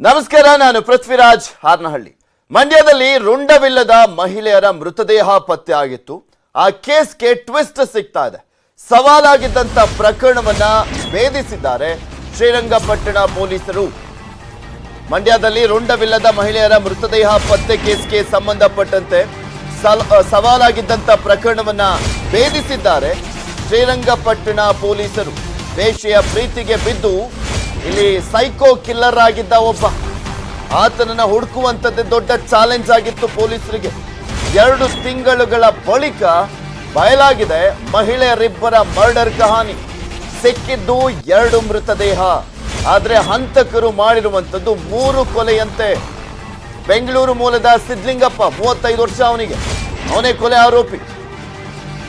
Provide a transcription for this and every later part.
ನಮಸ್ಕಾರ, ನಾನು ಪೃಥ್ವಿರಾಜ್ ಹಾರ್ನಹಳ್ಳಿ. ಮಂಡ್ಯದಲ್ಲಿ ರುಂಡವಿಲ್ಲದ ಮಹಿಳೆಯರ ಮೃತದೇಹ ಪತ್ತೆ ಆಗಿತ್ತು. ಆ ಕೇಸ್ಗೆ ಟ್ವಿಸ್ಟ್ ಸಿಗ್ತಾ ಇದೆ. ಸವಾಲಾಗಿದ್ದಂತ ಪ್ರಕರಣವನ್ನ ಭೇದಿಸಿದ್ದಾರೆ ಶ್ರೀರಂಗಪಟ್ಟಣ ಪೊಲೀಸರು. ಮಂಡ್ಯದಲ್ಲಿ ರುಂಡವಿಲ್ಲದ ಮಹಿಳೆಯರ ಮೃತದೇಹ ಪತ್ತೆ ಕೇಸ್ಗೆ ಸಂಬಂಧಪಟ್ಟಂತೆ ಸವಾಲಾಗಿದ್ದಂತ ಪ್ರಕರಣವನ್ನ ಭೇದಿಸಿದ್ದಾರೆ ಶ್ರೀರಂಗಪಟ್ಟಣ ಪೊಲೀಸರು. ವೇಷೆಯ ಪ್ರೀತಿಗೆ ಬಿದ್ದು ಇಲ್ಲಿ ಸೈಕೋ ಕಿಲ್ಲರ್ ಆಗಿದ್ದ ಒಬ್ಬ. ಆತನನ್ನ ಹುಡುಕುವಂಥದ್ದೇ ದೊಡ್ಡ ಚಾಲೆಂಜ್ ಆಗಿತ್ತು ಪೊಲೀಸರಿಗೆ. ಎರಡು ತಿಂಗಳುಗಳ ಬಳಿಕ ಬಯಲಾಗಿದೆ ಮಹಿಳೆಯರಿಬ್ಬರ ಮರ್ಡರ್ ಕಹಾನಿ. ಸಿಕ್ಕಿದ್ದು ಎರಡು ಮೃತದೇಹ. ಆದರೆ ಹಂತಕರು ಮಾಡಿರುವಂಥದ್ದು ಮೂರು ಕೊಲೆಯಂತೆ. ಬೆಂಗಳೂರು ಮೂಲದ ಸಿದ್ಲಿಂಗಪ್ಪ, ಮೂವತ್ತೈದು ವರ್ಷ ಅವನಿಗೆ. ಅವನೇ ಕೊಲೆ ಆರೋಪಿ.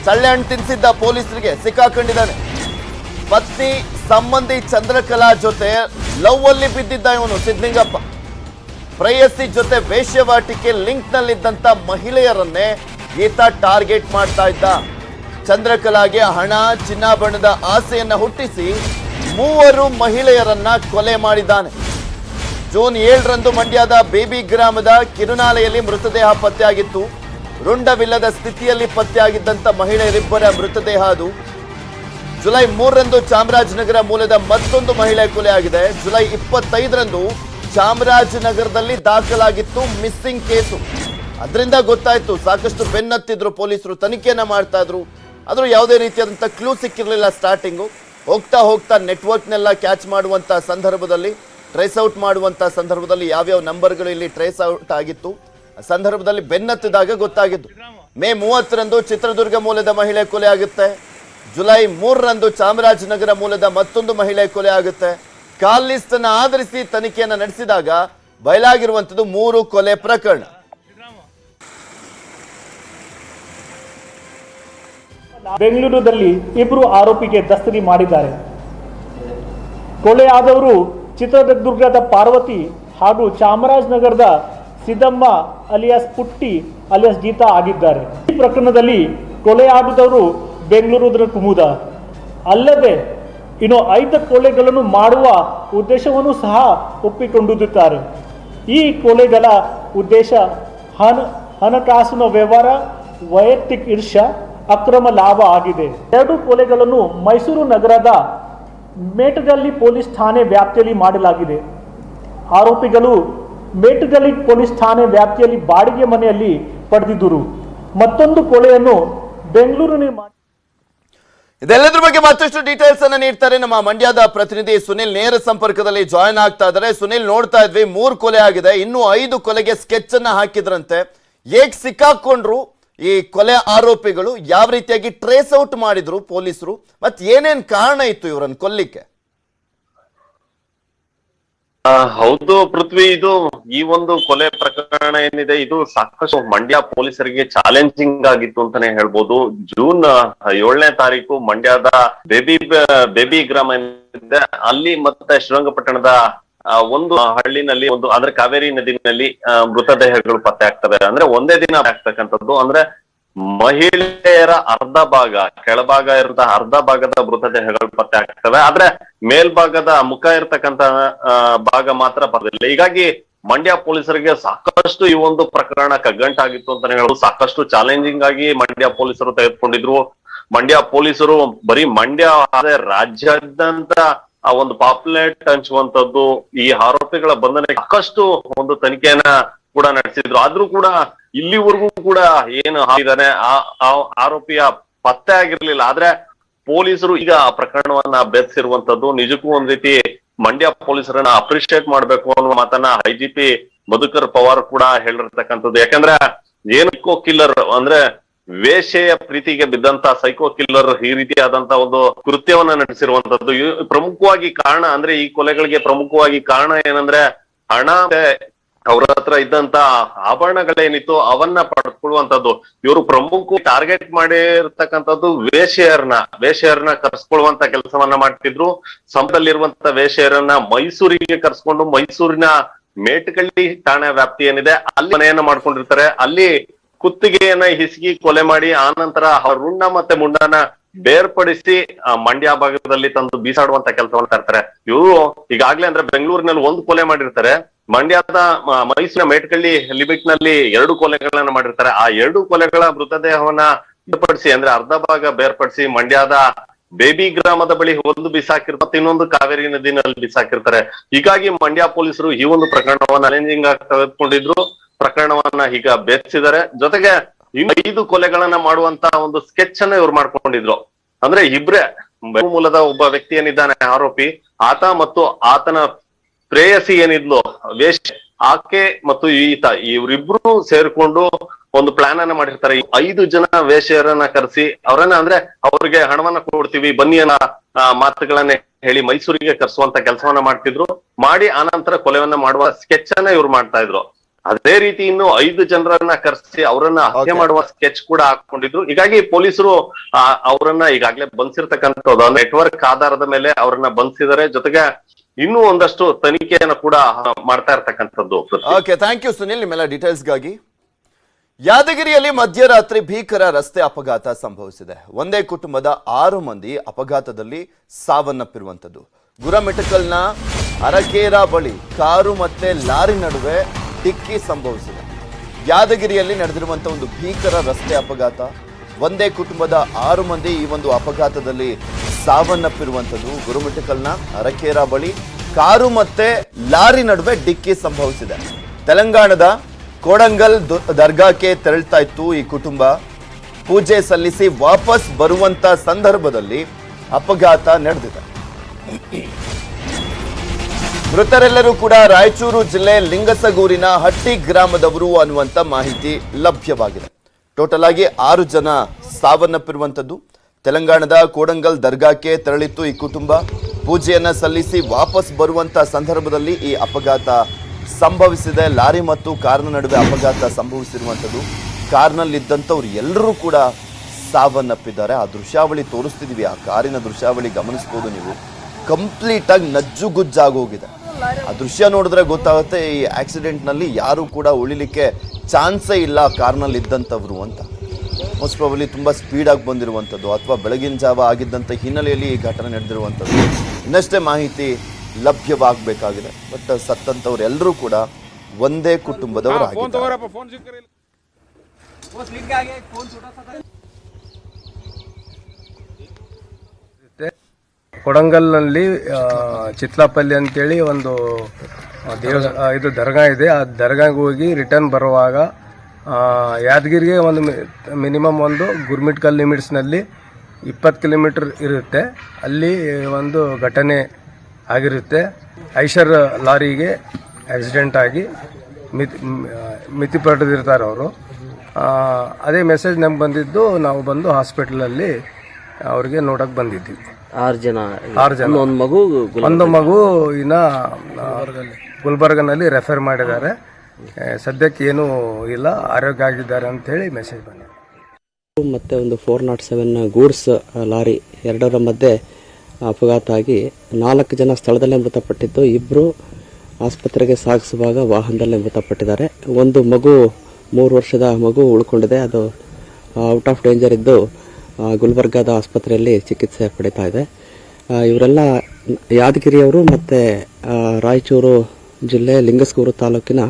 ಸಳ್ಳೆ ಹಣ್ಣು ತಿನ್ಸಿದ್ದ ಪೊಲೀಸರಿಗೆ ಸಿಕ್ಕಾಕೊಂಡಿದ್ದಾನೆ. ಪತ್ನಿ ಸಂಬಂಧಿ ಚಂದ್ರಕಲಾ ಜೊತೆ ಲವ್ ಅಲ್ಲಿ ಬಿದ್ದಿದ್ದ ಇವನು ಸಿದ್ಲಿಂಗಪ್ಪ. ಪ್ರೇಯಸಿ ಜೊತೆ ವೇಶ್ಯವಾಟಿಕೆ ಲಿಂಕ್ ನಲ್ಲಿದ್ದಂತ ಮಹಿಳೆಯರನ್ನೇ ಈತ ಟಾರ್ಗೆಟ್ ಮಾಡ್ತಾ ಇದ್ದ. ಚಂದ್ರಕಲಾಗೆ ಹಣ ಚಿನ್ನಾಭರಣದ ಆಸೆಯನ್ನ ಹುಟ್ಟಿಸಿ ಮೂವರು ಮಹಿಳೆಯರನ್ನ ಕೊಲೆ ಮಾಡಿದ್ದಾನೆ. ಜೂನ್ ಏಳರಂದು ಮಂಡ್ಯದ ಬೇಬಿ ಗ್ರಾಮದ ಕಿರುನಾಲೆಯಲ್ಲಿ ಮೃತದೇಹ ಪತ್ತೆಯಾಗಿತ್ತು. ರುಂಡವಿಲ್ಲದ ಸ್ಥಿತಿಯಲ್ಲಿ ಪತ್ತೆಯಾಗಿದ್ದಂತ ಮಹಿಳೆಯರಿಬ್ಬರ ಮೃತದೇಹ ಅದು. ಜುಲೈ ಮೂರರಂದು ಚಾಮರಾಜನಗರ ಮೂಲದ ಮತ್ತೊಂದು ಮಹಿಳೆ ಕೊಲೆಯಾಗಿದೆ. ಜುಲೈ ಇಪ್ಪತ್ತೈದರಂದು ಚಾಮರಾಜನಗರದಲ್ಲಿ ದಾಖಲಾಗಿತ್ತು ಮಿಸ್ಸಿಂಗ್ ಕೇಸು. ಅದರಿಂದ ಗೊತ್ತಾಯ್ತು ಸಾಕಷ್ಟು ಬೆನ್ನತ್ತಿದ್ರು ಪೊಲೀಸರು, ತನಿಖೆಯನ್ನ ಮಾಡ್ತಾ ಇದ್ರು. ಆದ್ರೂ ಯಾವುದೇ ರೀತಿಯಾದಂಥ ಕ್ಲೂ ಸಿಕ್ಕಿರಲಿಲ್ಲ ಸ್ಟಾರ್ಟಿಂಗು. ಹೋಗ್ತಾ ಹೋಗ್ತಾ ನೆಟ್ವರ್ಕ್ನೆಲ್ಲ ಕ್ಯಾಚ್ ಮಾಡುವಂಥ ಸಂದರ್ಭದಲ್ಲಿ, ಟ್ರೇಸ್ ಔಟ್ ಮಾಡುವಂಥ ಸಂದರ್ಭದಲ್ಲಿ ಯಾವ್ಯಾವ ನಂಬರ್ಗಳು ಇಲ್ಲಿ ಟ್ರೇಸ್ ಔಟ್ ಆಗಿತ್ತು ಸಂದರ್ಭದಲ್ಲಿ ಬೆನ್ನತ್ತಿದಾಗ ಗೊತ್ತಾಗಿದ್ದು. ಮೇ ಮೂವತ್ತರಂದು ಚಿತ್ರದುರ್ಗ ಮೂಲದ ಮಹಿಳೆ ಕೊಲೆ ಆಗುತ್ತೆ ಜುಲೈ ಮೂರರಂದು ಚಾಮರಾಜನಗರ ಮೂಲದ ಮತ್ತೊಂದು ಮಹಿಳೆ ಕೊಲೆ ಆಗುತ್ತೆ. ಕಾಲ್ ಲಿಸ್ಟ್ ಆಧರಿಸಿ ತನಿಖೆಯನ್ನ ನಡೆಸಿದಾಗ ಬಯಲಾಗಿರುವಂತದ್ದು ಮೂರು ಕೊಲೆ ಪ್ರಕರಣ. ಬೆಂಗಳೂರಿನಲ್ಲಿ ಇಬ್ಬರು ಆರೋಪಿಗೆ ದಸ್ತರಿ ಮಾಡಿದ್ದಾರೆ. ಕೊಲೆಯಾದವರು ಚಿತ್ರದುರ್ಗದ ಪಾರ್ವತಿ ಹಾಗೂ ಚಾಮರಾಜನಗರದ ಸಿದ್ದಮ್ಮ ಅಲಿಯಾಸ್ ಪುಟ್ಟಿ, ಅಲಿಯಾಸ್ ಗೀತಾ ಆಗಿದ್ದಾರೆ. ಈ ಪ್ರಕರಣದಲ್ಲಿ ಕೊಲೆಯಾಗಿದವರು ಬೆಂಗಳೂರು ಕುಮುದ? ಅಲ್ಲದೆ, ಇನ್ನು ಐದು ಕೊಲೆಗಳನ್ನು ಮಾಡುವ ಉದ್ದೇಶವನ್ನು ಸಹ ಒಪ್ಪಿಕೊಂಡಿದ್ದಾರೆ. ಈ ಕೊಲೆಗಳ ಉದ್ದೇಶ ಹಣ, ಹಣಕಾಸಿನ ವ್ಯವಹಾರ, ವೈಯಕ್ತಿಕ ಈರ್ಷ್ಯ ಅಕ್ರಮ ಲಾಭ ಆಗಿದೆ. ಎರಡು ಕೊಲೆಗಳನ್ನು ಮೈಸೂರು ನಗರದ ಮೇಟಗಲ್ಲಿ ಪೊಲೀಸ್ ಠಾಣೆ ವ್ಯಾಪ್ತಿಯಲ್ಲಿ ಮಾಡಲಾಗಿದೆ. ಆರೋಪಿಗಳು ಮೇಟಗಲ್ಲಿ ಪೊಲೀಸ್ ಠಾಣೆ ವ್ಯಾಪ್ತಿಯಲ್ಲಿ ಬಾಡಿಗೆ ಮನೆಯಲ್ಲಿ ಪಡೆದಿದ್ದರು. ಮತ್ತೊಂದು ಕೊಲೆಯನ್ನು ಬೆಂಗಳೂರಿನ ಇದೆಲ್ಲದ್ರ ಬಗ್ಗೆ ಮತ್ತಷ್ಟು ಡೀಟೇಲ್ಸ್ ಅನ್ನ ನೀಡ್ತಾರೆ ನಮ್ಮ ಮಂಡ್ಯದ ಪ್ರತಿನಿಧಿ ಸುನಿಲ್. ನೇರ ಸಂಪರ್ಕದಲ್ಲಿ ಜಾಯ್ನ್ ಆಗ್ತಾ ಇದ್ದಾರೆ. ಸುನಿಲ್, ನೋಡ್ತಾ ಇದ್ವಿ, ಮೂರು ಕೊಲೆ ಆಗಿದೆ. ಇನ್ನು ಐದು ಕೊಲೆಗೆ ಸ್ಕೆಚ್ ಅನ್ನ ಹಾಕಿದ್ರಂತೆ. ಹೇಗ್ ಸಿಕ್ಕಾಕೊಂಡ್ರು ಈ ಕೊಲೆ ಆರೋಪಿಗಳು? ಯಾವ ರೀತಿಯಾಗಿ ಟ್ರೇಸ್ ಔಟ್ ಮಾಡಿದ್ರು ಪೊಲೀಸರು? ಮತ್ತೆ ಏನೇನ್ ಕಾರಣ ಇತ್ತು ಇವರನ್ನು ಕೊಲ್ಲಿಕ್ಕೆ? ಹೌದು ಪೃಥ್ವಿ, ಇದು ಈ ಒಂದು ಕೊಲೆ ಪ್ರಕರಣ ಏನಿದೆ, ಇದು ಸಾಕಷ್ಟು ಮಂಡ್ಯ ಪೊಲೀಸರಿಗೆ ಚಾಲೆಂಜಿಂಗ್ ಆಗಿತ್ತು ಅಂತಾನೆ ಹೇಳ್ಬೋದು. ಜೂನ್ ಏಳನೇ ತಾರೀಕು ಮಂಡ್ಯದ ಬೇಬಿ ಬೇಬಿ ಗ್ರಾಮ ಏನಿದೆ, ಅಲ್ಲಿ ಮತ್ತೆ ಶ್ರೀರಂಗಪಟ್ಟಣದ ಒಂದು ಹಳ್ಳಿನಲ್ಲಿ, ಒಂದು, ಅಂದ್ರೆ ಕಾವೇರಿ ನದಿನಲ್ಲಿ ಮೃತದೇಹಗಳು ಪತ್ತೆ ಆಗ್ತವೆ. ಅಂದ್ರೆ ಒಂದೇ ದಿನ ಆಗ್ತಕ್ಕಂಥದ್ದು. ಅಂದ್ರೆ ಮಹಿಳೆಯರ ಅರ್ಧ ಭಾಗ, ಕೆಳಭಾಗ ಇರದ ಅರ್ಧ ಭಾಗದ ಮೃತದೇಹಗಳು ಪತ್ತೆ ಆಗ್ತವೆ. ಆದ್ರೆ ಮೇಲ್ಭಾಗದ ಮುಖ ಇರ್ತಕ್ಕಂತ ಭಾಗ ಮಾತ್ರ ಬರಲಿಲ್ಲ ಹೀಗಾಗಿ ಮಂಡ್ಯ ಪೊಲೀಸರಿಗೆ ಸಾಕಷ್ಟು ಈ ಒಂದು ಪ್ರಕರಣ ಕಗ್ಗಂಟಾಗಿತ್ತು ಅಂತಾನೆ ಹೇಳೋದು ಸಾಕಷ್ಟು ಚಾಲೆಂಜಿಂಗ್ ಆಗಿ ಮಂಡ್ಯ ಪೊಲೀಸರು ತೆಗೆದುಕೊಂಡಿದ್ರು. ಮಂಡ್ಯ ಪೊಲೀಸರು ಬರೀ ಮಂಡ್ಯ ಆದ್ರೆ ರಾಜ್ಯಾದ್ಯಂತ ಆ ಒಂದು ಪಾಪ್ಯುಲೇಟ್ ಹಂಚುವಂತದ್ದು ಈ ಆರೋಪಿಗಳ ಬಂಧನ ಸಾಕಷ್ಟು ಒಂದು ತನಿಖೆಯನ್ನ ಕೂಡ ನಡೆಸಿದ್ರು. ಆದ್ರೂ ಕೂಡ ಇಲ್ಲಿವರೆಗೂ ಕೂಡ ಏನು ಹಾಕಿದಾನೆ ಆ ಆರೋಪಿಯ ಪತ್ತೆ ಆಗಿರ್ಲಿಲ್ಲ. ಆದ್ರೆ ಪೊಲೀಸರು ಈಗ ಆ ಪ್ರಕರಣವನ್ನ ಬೆರೆಸಿರುವಂತದ್ದು ನಿಜಕ್ಕೂ ಒಂದ್ ರೀತಿ ಮಂಡ್ಯ ಪೊಲೀಸರನ್ನ ಅಪ್ರಿಶಿಯೇಟ್ ಮಾಡ್ಬೇಕು ಅನ್ನೋ ಮಾತನ್ನ I G P Madhukar Pawar ಕೂಡ ಹೇಳಿರ್ತಕ್ಕಂಥದ್ದು. ಯಾಕಂದ್ರೆ ಏನಕ್ಕೋ ಕಿಲ್ಲರ್ ಅಂದ್ರೆ ವೇಷೆಯ ಪ್ರೀತಿಗೆ ಬಿದ್ದಂತ ಸೈಕೋ ಕಿಲ್ಲರ್ ಈ ರೀತಿಯಾದಂತ ಒಂದು ಕೃತ್ಯವನ್ನ ನಡೆಸಿರುವಂತದ್ದು. ಪ್ರಮುಖವಾಗಿ ಕಾರಣ ಅಂದ್ರೆ ಈ ಕೊಲೆಗಳಿಗೆ ಪ್ರಮುಖವಾಗಿ ಕಾರಣ ಏನಂದ್ರೆ ಹಣ ಅವ್ರ ಹತ್ರ ಇದ್ದಂತ ಆಭರಣಗಳೇನಿತ್ತು ಅವನ್ನ ಪಡ್ಕೊಳ್ಳುವಂತದ್ದು ಇವರು ಪ್ರಮುಖ ಟಾರ್ಗೆಟ್ ಮಾಡಿರ್ತಕ್ಕಂಥದ್ದು ವೇಷೆಯರ್ನ ವೇಷಯರ್ನ ಕರ್ಸ್ಕೊಳ್ಳುವಂತ ಕೆಲಸವನ್ನ ಮಾಡ್ತಿದ್ರು. ಸಂಪದಲ್ಲಿರುವಂತ ವೇಶ್ಯರನ್ನ ಮೈಸೂರಿಗೆ ಕರ್ಸ್ಕೊಂಡು ಮೈಸೂರಿನ ಮೇಟಗಳ್ಳಿ ಠಾಣೆ ವ್ಯಾಪ್ತಿ ಏನಿದೆ ಅಲ್ಲಿ ಮನೆಯನ್ನ ಮಾಡ್ಕೊಂಡಿರ್ತಾರೆ. ಅಲ್ಲಿ ಕುತ್ತಿಗೆಯನ್ನ ಹಿಸುಗಿ ಕೊಲೆ ಮಾಡಿ ಆನಂತರ ನಂತರ ರುಣ್ಣ ಮತ್ತೆ ಮುಂಡನ ಬೇರ್ಪಡಿಸಿ ಆ, ಮಂಡ್ಯ ಭಾಗದಲ್ಲಿ ತಂದು ಬೀಸಾಡುವಂತ ಕೆಲಸವನ್ನ ತರ್ತಾರೆ ಇವರು ಈಗಾಗ್ಲೇ ಅಂದ್ರೆ ಬೆಂಗಳೂರಿನಲ್ಲಿ ಒಂದು ಕೊಲೆ ಮಾಡಿರ್ತಾರೆ. ಮಂಡ್ಯದ, ಮ- ಮೈಸೂರಿನ ಮೇಟ್ಕಳ್ಳಿ ಲಿಮಿಟ್ನಲ್ಲಿ ಎರಡು ಕೊಲೆಗಳನ್ನ ಮಾಡಿರ್ತಾರೆ. ಆ ಎರಡು ಕೊಲೆಗಳ ಮೃತದೇಹವನ್ನ ಬೇರ್ಪಡಿಸಿ, ಅಂದ್ರೆ ಅರ್ಧ ಭಾಗ ಬೇರ್ಪಡಿಸಿ ಮಂಡ್ಯದ ಬೇಬಿ ಗ್ರಾಮದ ಬಳಿ ಒಂದು ಬಿಸಾಕಿರ್ತಾರೆ ಇನ್ನೊಂದು ಕಾವೇರಿ ನದಿನಲ್ಲಿ ಬಿಸಾಕಿರ್ತಾರೆ. ಹೀಗಾಗಿ ಮಂಡ್ಯ ಪೊಲೀಸರು ಈ ಒಂದು ಪ್ರಕರಣವನ್ನ ಚಾಲೆಂಜಿಂಗ್ ಆಗಿ ತೆಗೆದುಕೊಂಡಿದ್ರು. ಪ್ರಕರಣವನ್ನ ಈಗ ಬೆಚ್ಚಿದ್ದಾರೆ ಜೊತೆಗೆ ಇನ್ನು ಐದು ಕೊಲೆಗಳನ್ನ ಮಾಡುವಂತ ಒಂದು ಸ್ಕೆಚ್ ಅನ್ನ ಇವ್ರು ಮಾಡ್ಕೊಂಡಿದ್ರು. ಅಂದ್ರೆ ಇಬ್ರೆ ಮೂಲದ ಒಬ್ಬ ವ್ಯಕ್ತಿ ಏನಿದ್ದಾನೆ, ಆರೋಪಿ. ಆತ ಮತ್ತು ಆತನ ಪ್ರೇಯಸಿ ಏನಿದ್ಲು ವೇಷ ಆಕೆ ಮತ್ತು ಈತ ಇವರಿಬ್ರು ಸೇರ್ಕೊಂಡು ಒಂದು ಪ್ಲಾನ್ ಅನ್ನ ಮಾಡಿರ್ತಾರೆ. ಐದು ಜನ ವೇಷರನ್ನ ಕರೆಸಿ ಅವರನ್ನ ಅಂದ್ರೆ ಅವ್ರಿಗೆ ಹಣವನ್ನ ಕೊಡ್ತೀವಿ ಬನ್ನಿ ಅನ್ನೋ ಮಾತುಗಳನ್ನ ಹೇಳಿ ಮೈಸೂರಿಗೆ ಕರೆಸುವಂತ ಕೆಲಸವನ್ನ ಮಾಡ್ತಿದ್ರು. ಮಾಡಿ ಆನಂತರ ಕೊಲೆವನ್ನ ಮಾಡುವ ಸ್ಕೆಚ್ ಅನ್ನ ಇವ್ರು ಮಾಡ್ತಾ ಇದ್ರು. ಅದೇ ರೀತಿ ಇನ್ನು ಐದು ಜನರನ್ನ ಕರೆಸಿ ಅವರನ್ನ ಹತ್ಯೆ ಮಾಡುವ ಸ್ಕೆಚ್ ಕೂಡ ಹಾಕೊಂಡಿದ್ರು. ಹೀಗಾಗಿ ಪೊಲೀಸರು ಅವರನ್ನ ಈಗಾಗಲೇ ಬಂಧಿಸಿರ್ತಕ್ಕಂಥದ್ದು ನೆಟ್ವರ್ಕ್ ಆಧಾರದ ಮೇಲೆ ಅವರನ್ನ ಬಂಧಿಸಿದ್ದಾರೆ. ಜೊತೆಗೆ ಇನ್ನೂ ಒಂದಷ್ಟು ತನಿಖೆಯನ್ನು ಕೂಡ ಮಾಡ್ತಾ ಇರ್ತಕ್ಕಂಥದ್ದು ಓಕೆ ಥ್ಯಾಂಕ್ ಯು ಸುನಿಲ್ ನಿಮ್ಮೆಲ್ಲ ಡೀಟೇಲ್ಸ್ಗಾಗಿ ಯಾದಗಿರಿಯಲ್ಲಿ ಮಧ್ಯರಾತ್ರಿ ಭೀಕರ ರಸ್ತೆ ಅಪಘಾತ ಸಂಭವಿಸಿದೆ. ಒಂದೇ ಕುಟುಂಬದ ಆರು ಮಂದಿ ಅಪಘಾತದಲ್ಲಿ ಸಾವನ್ನಪ್ಪಿರುವಂಥದ್ದು. ಗುರಮಿಟಕಲ್ನ ಅರಕೇರಾ ಬಳಿ ಕಾರು ಮತ್ತೆ ಲಾರಿ ನಡುವೆ ಡಿಕ್ಕಿ ಸಂಭವಿಸಿದೆ. ಯಾದಗಿರಿಯಲ್ಲಿ ನಡೆದಿರುವಂಥ ಒಂದು ಭೀಕರ ರಸ್ತೆ ಅಪಘಾತ. ಒಂದೇ ಕುಟುಂಬದ ಆರು ಮಂದಿ ಈ ಒಂದು ಅಪಘಾತದಲ್ಲಿ ಸಾವನ್ನಪ್ಪಿರುವಂಥದ್ದು. ಗುರುಮಿಟಕಲ್ನ ಅರಕೇರಾ ಬಳಿ ಕಾರು ಮತ್ತೆ ಲಾರಿ ನಡುವೆ ಡಿಕ್ಕಿ ಸಂಭವಿಸಿದೆ. ತೆಲಂಗಾಣದ ಕೋಡಂಗಲ್ ದರ್ಗಾಕ್ಕೆ ತೆರಳ್ತಾ ಇತ್ತು ಈ ಕುಟುಂಬ. ಪೂಜೆ ಸಲ್ಲಿಸಿ ವಾಪಸ್ ಬರುವಂತ ಸಂದರ್ಭದಲ್ಲಿ ಅಪಘಾತ ನಡೆದಿದೆ. ಮೃತರೆಲ್ಲರೂ ಕೂಡ ರಾಯಚೂರು ಜಿಲ್ಲೆ ಲಿಂಗಸಗೂರಿನ ಹಟ್ಟಿ ಗ್ರಾಮದವರು ಅನ್ನುವಂತ ಮಾಹಿತಿ ಲಭ್ಯವಾಗಿದೆ. ಟೋಟಲ್ ಆಗಿ ಆರು ಜನ ಸಾವನ್ನಪ್ಪಿರುವಂಥದ್ದು. ತೆಲಂಗಾಣದ ಕೋಡಂಗಲ್ ದರ್ಗಾಕ್ಕೆ ತೆರಳಿತ್ತು ಈ ಕುಟುಂಬ. ಪೂಜೆಯನ್ನು ಸಲ್ಲಿಸಿ ವಾಪಸ್ ಬರುವಂಥ ಸಂದರ್ಭದಲ್ಲಿ ಈ ಅಪಘಾತ ಸಂಭವಿಸಿದೆ. ಲಾರಿ ಮತ್ತು ಕಾರ್ನ ನಡುವೆ ಅಪಘಾತ ಸಂಭವಿಸಿರುವಂಥದ್ದು. ಕಾರ್ನಲ್ಲಿದ್ದಂಥವ್ರು ಎಲ್ಲರೂ ಕೂಡ ಸಾವನ್ನಪ್ಪಿದ್ದಾರೆ. ಆ ದೃಶ್ಯಾವಳಿ ತೋರಿಸ್ತಿದೀವಿ. ಆ ಕಾರಿನ ದೃಶ್ಯಾವಳಿ ಗಮನಿಸ್ಬೋದು ನೀವು. ಕಂಪ್ಲೀಟ್ ಆಗಿ ನಜ್ಜುಗುಜ್ಜಾಗೋಗಿದೆ. ಆ ದೃಶ್ಯ ನೋಡಿದ್ರೆ ಗೊತ್ತಾಗುತ್ತೆ ಈ ಆಕ್ಸಿಡೆಂಟ್ನಲ್ಲಿ ಯಾರು ಕೂಡ ಉಳಿಲಿಕ್ಕೆ ಚಾನ್ಸೇ ಇಲ್ಲ ಕಾರ್ನಲ್ಲಿ ಇದ್ದಂಥವ್ರು ಅಂತ. ಮೋಸ್ಟ್ ಪ್ರಾಬಲಿ ತುಂಬ ಸ್ಪೀಡಾಗಿ ಆಗಿ ಬಂದಿರುವಂಥದ್ದು ಅಥವಾ ಬೆಳಗಿನ ಜಾವ ಆಗಿದ್ದಂಥ ಹಿನ್ನೆಲೆಯಲ್ಲಿ ಈ ಘಟನೆ ನಡೆದಿರುವಂಥದ್ದು. ಇನ್ನಷ್ಟೇ ಮಾಹಿತಿ ಲಭ್ಯವಾಗಬೇಕಾಗಿದೆ. ಬಟ್ ಸತ್ತಂಥವ್ರು ಎಲ್ಲರೂ ಕೂಡ ಒಂದೇ ಕುಟುಂಬದವರು ಕೊಡಂಗಲ್ನಲ್ಲಿ ಆ, ಚಿತ್ಲಾಪಲ್ಲಿ ಅಂತೇಳಿ ಒಂದು ಇದು ದರ್ಗಾ ಇದೆ. ಆ ದರ್ಗಾಗೆ ಹೋಗಿ ರಿಟರ್ನ್ ಬರುವಾಗ ಯಾದಗಿರಿಗೆ ಒಂದು ಮಿನಿಮಮ್ ಒಂದು ಗುರ್ಮಿಟ್ಕಲ್ ಲಿಮಿಟ್ಸ್ನಲ್ಲಿ ಇಪ್ಪತ್ತು ಕಿಲೋಮೀಟ್ರ್ ಇರುತ್ತೆ. ಅಲ್ಲಿ ಒಂದು ಘಟನೆ ಆಗಿರುತ್ತೆ. ಐಷರ್ ಲಾರಿಗೆ ಆಕ್ಸಿಡೆಂಟ್ ಆಗಿ ಮಿತಿ ಮಿತಿ ಪಡೆದಿರ್ತಾರೆ ಅವರು. ಅದೇ ಮೆಸೇಜ್ ನಮ್ಗೆ ಬಂದಿದ್ದು ನಾವು ಬಂದು ಹಾಸ್ಪಿಟ್ಲಲ್ಲಿ ಅವ್ರಿಗೆ ನೋಡಕ್ಕೆ ಬಂದಿದ್ವಿ. ಆರು ಜನ. ಆರು ಜನ. ಒಂದು ಮಗು ಒಂದು ಮಗು ಇನ್ನ ಗುಲ್ಬರ್ಗನಲ್ಲಿ ರೆಫರ್ ಮಾಡಿದ್ದಾರೆ. ಸದ್ಯಕ್ಕೆ ಏನೂ ಇಲ್ಲ. ಆರೋಗ್ಯ ಆಗಿದ್ದಾರೆ ಅಂತೇಳಿ ಮೆಸೇಜ್ ಬಂದಿದೆ. ಮತ್ತೆ ಒಂದು four nought seven goods lorry ಎರಡರ ಮಧ್ಯೆ ಅಪಘಾತ ಆಗಿ ನಾಲ್ಕು ಜನ ಸ್ಥಳದಲ್ಲೇ ಮೃತಪಟ್ಟಿದ್ದು. ಇಬ್ಬರು ಆಸ್ಪತ್ರೆಗೆ ಸಾಗಿಸುವಾಗ ವಾಹನದಲ್ಲೇ ಮೃತಪಟ್ಟಿದ್ದಾರೆ. ಒಂದು ಮಗು, ಮೂರು ವರ್ಷದ ಮಗು ಉಳ್ಕೊಂಡಿದೆ. ಅದು ಔಟ್ ಆಫ್ ಡೇಂಜರ್ ಇದ್ದು ಗುಲ್ಬರ್ಗಾದ ಆಸ್ಪತ್ರೆಯಲ್ಲಿ ಚಿಕಿತ್ಸೆ ಪಡಿತಾ ಇದೆ. ಇವರೆಲ್ಲ ಯಾದಗಿರಿಯವರು ಮತ್ತು ರಾಯಚೂರು ಜಿಲ್ಲೆ ಲಿಂಗಸ್ಗೂರು ತಾಲೂಕಿನ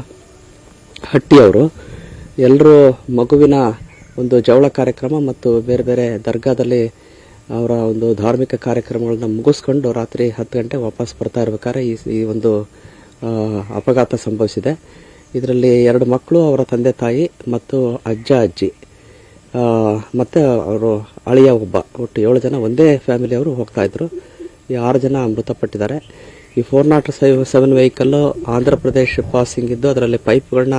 ಹಟ್ಟಿಯವರು ಎಲ್ಲರೂ ಮಗುವಿನ ಒಂದು ಜವಳ ಕಾರ್ಯಕ್ರಮ ಮತ್ತು ಬೇರೆ ಬೇರೆ ದರ್ಗಾದಲ್ಲಿ ಅವರ ಒಂದು ಧಾರ್ಮಿಕ ಕಾರ್ಯಕ್ರಮಗಳನ್ನ ಮುಗಿಸ್ಕೊಂಡು ರಾತ್ರಿ ಹತ್ತು ಗಂಟೆ ವಾಪಸ್ ಬರ್ತಾ ಇರ್ಬೇಕಾದ್ರೆ ಈ ಒಂದು ಅಪಘಾತ ಸಂಭವಿಸಿದೆ. ಇದರಲ್ಲಿ ಎರಡು ಮಕ್ಕಳು, ಅವರ ತಂದೆ ತಾಯಿ ಮತ್ತು ಅಜ್ಜ ಅಜ್ಜಿ. ಮತ್ತು ಅವರು ಅಳಿಯ ಒಬ್ಬ. ಒಟ್ಟು ಏಳು ಜನ ಒಂದೇ ಫ್ಯಾಮಿಲಿಯವರು ಹೋಗ್ತಾ ಇದ್ರು. ಈ ಆರು ಜನ ಮೃತಪಟ್ಟಿದ್ದಾರೆ. ಈ four nought seven vehicle Andhra Pradesh passing ಇದ್ದು ಅದರಲ್ಲಿ ಪೈಪ್ಗಳನ್ನ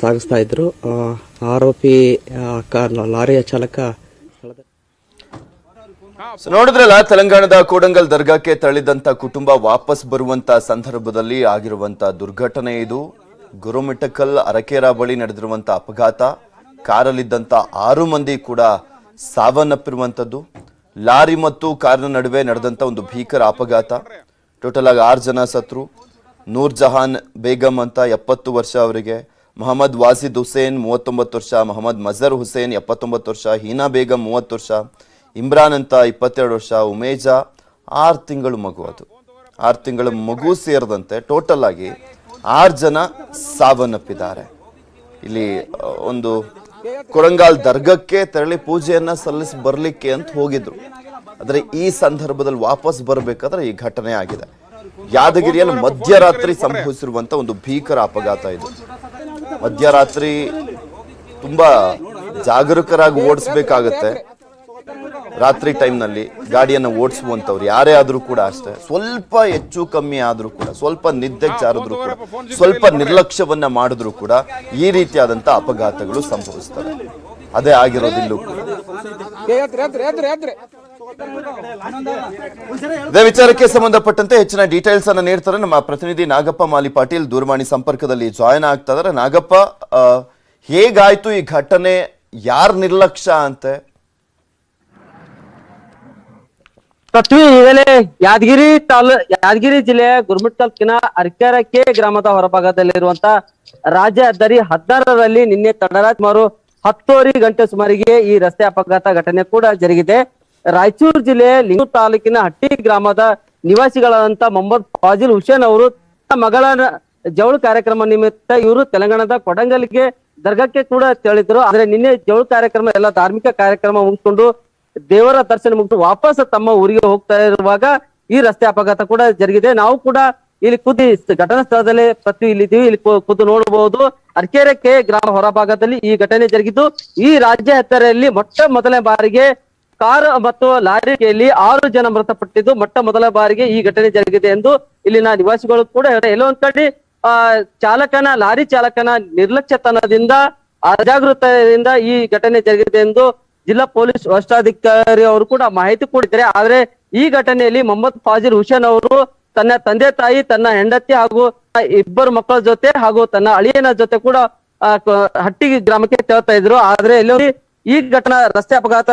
ಸಾಗಿಸ್ತಾ ಇದ್ರು. ಆರೋಪಿ ಲಾರಿಯ ಚಾಲಕ ನೋಡಿದ್ರಲ್ಲ, ತೆಲಂಗಾಣದ ಕೋಡಂಗಲ್ ದರ್ಗಾಕ್ಕೆ ತಳ್ಳಿದಂತ ಕುಟುಂಬ ವಾಪಸ್ ಬರುವಂತ ಸಂದರ್ಭದಲ್ಲಿ ಆಗಿರುವಂತ ದುರ್ಘಟನೆ ಇದು. ಗುರುಮಿಟಕಲ್ ಅರಕೇರಾ ಬಳಿ ನಡೆದಿರುವಂತ ಅಪಘಾತ. ಕಾರಲ್ಲಿದ್ದಂತ ಆರು ಮಂದಿ ಕೂಡ ಸಾವನ್ನಪ್ಪಿರುವಂತದ್ದು. ಲಾರಿ ಮತ್ತು ಕಾರಿನ ನಡುವೆ ನಡೆದಂತ ಒಂದು ಭೀಕರ ಅಪಘಾತ. ಟೋಟಲ್ ಆಗಿ ಆರು ಜನ ಸತ್ರು. ನೂರ್ ಜಹಾನ್ ಬೇಗಂ ಅಂತ ಎಪ್ಪತ್ತು ವರ್ಷ ಅವರಿಗೆ. ಮೊಹಮ್ಮದ್ ವಾಸಿದ್ ಹುಸೇನ್ ಮೂವತ್ತೊಂಬತ್ತು ವರ್ಷ, ಮೊಹಮ್ಮದ್ ಮಜರ್ ಹುಸೇನ್ ಎಪ್ಪತ್ತೊಂಬತ್ತು ವರ್ಷ, ಹೀನಾ ಬೇಗಂ ಮೂವತ್ತು ವರ್ಷ, ಇಮ್ರಾನ್ ಅಂತ ಇಪ್ಪತ್ತೆರಡು ವರ್ಷ, ಉಮೇಜಾ ಆರು ತಿಂಗಳು ಮಗು ಅದು. ಆರು ತಿಂಗಳ ಮಗು ಸೇರಿದಂತೆ ಟೋಟಲ್ ಆಗಿ ಆರು ಜನ ಸಾವನ್ನಪ್ಪಿದ್ದಾರೆ. ಇಲ್ಲಿ ಒಂದು ಕೊರಂಗಾಲ್ ದರ್ಗಕ್ಕೆ ತೆರಳಿ ಪೂಜೆಯನ್ನು ಸಲ್ಲಿಸಿ ಬರಲಿಕ್ಕೆ ಅಂತ ಹೋಗಿದ್ರು. ಆದ್ರೆ ಈ ಸಂದರ್ಭದಲ್ಲಿ ವಾಪಸ್ ಬರಬೇಕಾದ್ರೆ ಈ ಘಟನೆ ಆಗಿದೆ. ಯಾದಗಿರಿಯಲ್ಲಿ ಮಧ್ಯರಾತ್ರಿ ಸಂಭವಿಸಿರುವಂತ ಒಂದು ಭೀಕರ ಅಪಘಾತ ಇದು. ಮಧ್ಯರಾತ್ರಿ ತುಂಬಾ ಜಾಗರೂಕರಾಗಿ ಓಡಿಸ್ಬೇಕಾಗತ್ತೆ. ರಾತ್ರಿ ಟೈಮ್ನಲ್ಲಿ ಗಾಡಿಯನ್ನು ಓಡಿಸುವಂಥವ್ರು ಯಾರೇ ಆದರೂ ಕೂಡ ಅಷ್ಟೇ. ಸ್ವಲ್ಪ ಹೆಚ್ಚು ಕಮ್ಮಿ ಆದರೂ ಕೂಡ, ಸ್ವಲ್ಪ ನಿದ್ದೆ ಜಾರಿದ್ರು ಕೂಡ, ಸ್ವಲ್ಪ ನಿರ್ಲಕ್ಷ್ಯವನ್ನ ಮಾಡಿದ್ರು ಕೂಡ ಈ ರೀತಿಯಾದಂಥ ಅಪಘಾತಗಳು ಸಂಭವಿಸ್ತವೆ. ಅದೇ ಆಗಿರೋದಿಲ್ಲೂ ಕೂಡ. ಇದೇ ವಿಚಾರಕ್ಕೆ ಸಂಬಂಧಪಟ್ಟಂತೆ ಹೆಚ್ಚಿನ ಡೀಟೇಲ್ಸ್ ಅನ್ನ ನೀಡ್ತಾರೆ ನಮ್ಮ ಪ್ರತಿನಿಧಿ ನಾಗಪ್ಪ ಮಾಲಿ ಪಾಟೀಲ್ ದೂರವಾಣಿ ಸಂಪರ್ಕದಲ್ಲಿ ಜಾಯ್ನ್ ಆಗ್ತಾ ಇದಾರೆ ನಾಗಪ್ಪ ಹೇಗಾಯ್ತು ಈ ಘಟನೆ? ಯಾರ್ ನಿರ್ಲಕ್ಷ್ಯ ಅಂತೆ? ಯಾದಗಿರಿ ತಾಲೂ, ಯಾದಗಿರಿ ಜಿಲ್ಲೆಯ ಗುರುಮಿಟ್ ತಾಲೂಕಿನ ಅರ್ಕೆರಕೆ ಗ್ರಾಮದ ಹೊರಭಾಗದಲ್ಲಿರುವಂತ ರಾಜ್ಯ ಹೆದ್ದಾರಿ ಹದಿನಾರರಲ್ಲಿ ನಿನ್ನೆ ತಡರಾತ್ರಿ ಸುಮಾರು ಹತ್ತುವರೆ ಗಂಟೆ ಸುಮಾರಿಗೆ ಈ ರಸ್ತೆ ಅಪಘಾತ ಘಟನೆ ಕೂಡ ಜರುಗಿದೆ. ರಾಯಚೂರು ಜಿಲ್ಲೆ ಲಿಂಗೂರು ತಾಲೂಕಿನ ಹಟ್ಟಿ ಗ್ರಾಮದ ನಿವಾಸಿಗಳಾದಂತ ಮೊಹಮ್ಮದ್ ಫಾಜಿಲ್ ಹುಸೇನ್ ಅವರು ತಮ್ಮ ಮಗಳ ಜವಳು ಕಾರ್ಯಕ್ರಮ ನಿಮಿತ್ತ ಇವರು ತೆಲಂಗಾಣದ ಕೊಡಂಗಲ್ಗೆ ದರ್ಗಾಕ್ಕೆ ಕೂಡ ತೆರಳಿದ್ರು ಆದ್ರೆ ನಿನ್ನೆ ಜವಳು ಕಾರ್ಯಕ್ರಮ, ಎಲ್ಲ ಧಾರ್ಮಿಕ ಕಾರ್ಯಕ್ರಮ ಮುಗಿಸ್ಕೊಂಡು ದೇವರ ದರ್ಶನ ಮುಗಿದು ವಾಪಸ್ ತಮ್ಮ ಊರಿಗೆ ಹೋಗ್ತಾ ಇರುವಾಗ ಈ ರಸ್ತೆ ಅಪಘಾತ ಕೂಡ ಜರುಗಿದೆ. ನಾವು ಕೂಡ ಇಲ್ಲಿ ಖುದ್ದು ಘಟನಾ ಸ್ಥಳದಲ್ಲಿ ಪ್ರತಿ ಇಲ್ಲಿದ್ದೀವಿ. ಇಲ್ಲಿ ಖುದ್ದು ನೋಡಬಹುದು. ಅರ್ಕೆರೆಕ್ಕೆ ಗ್ರಾಮ ಹೊರಭಾಗದಲ್ಲಿ ಈ ಘಟನೆ ಜರುಗಿದ್ದು ಈ ರಾಜ್ಯ ಹೆತ್ತರೆಯಲ್ಲಿ ಮೊಟ್ಟ ಮೊದಲ ಬಾರಿಗೆ ಕಾರ್ ಮತ್ತು ಲಾರಿಯಲ್ಲಿ ಆರು ಜನ ಮೃತಪಟ್ಟಿದ್ದು ಮೊಟ್ಟ ಮೊದಲ ಬಾರಿಗೆ ಈ ಘಟನೆ ಜರುಗಿದೆ ಎಂದು ಇಲ್ಲಿನ ನಿವಾಸಿಗಳು ಕೂಡ ಹೇಳ್ತಾರೆ. ಎಲ್ಲೋ ಒಂದ್ ಕಡೆ, ಆ, ಚಾಲಕನ, ಲಾರಿ ಚಾಲಕನ ನಿರ್ಲಕ್ಷ್ಯತನದಿಂದ, ಅಜಾಗೃತದಿಂದ ಈ ಘಟನೆ ಜರುಗಿದೆ ಎಂದು ಜಿಲ್ಲಾ ಪೊಲೀಸ್ ವರಿಷ್ಠಾಧಿಕಾರಿ ಅವರು ಕೂಡ ಮಾಹಿತಿ ಕೊಟ್ಟಿದ್ದಾರೆ. ಆದ್ರೆ ಈ ಘಟನೆಯಲ್ಲಿ ಮೊಹಮ್ಮದ್ ಫಾಜಿಲ್ ಹುಸೇನ್ ಅವರು ತನ್ನ ತಂದೆ ತಾಯಿ, ತನ್ನ ಹೆಂಡತಿ ಹಾಗೂ ಇಬ್ಬರು ಮಕ್ಕಳ ಜೊತೆ ಹಾಗೂ ತನ್ನ ಅಳಿಯನ ಜೊತೆ ಕೂಡ ಹಟ್ಟಿ ಗ್ರಾಮಕ್ಕೆ ತೆರಳ್ತಾ ಇದ್ರು. ಆದ್ರೆ ಇಲ್ಲಿ ಈ ಘಟನಾ ರಸ್ತೆ ಅಪಘಾತ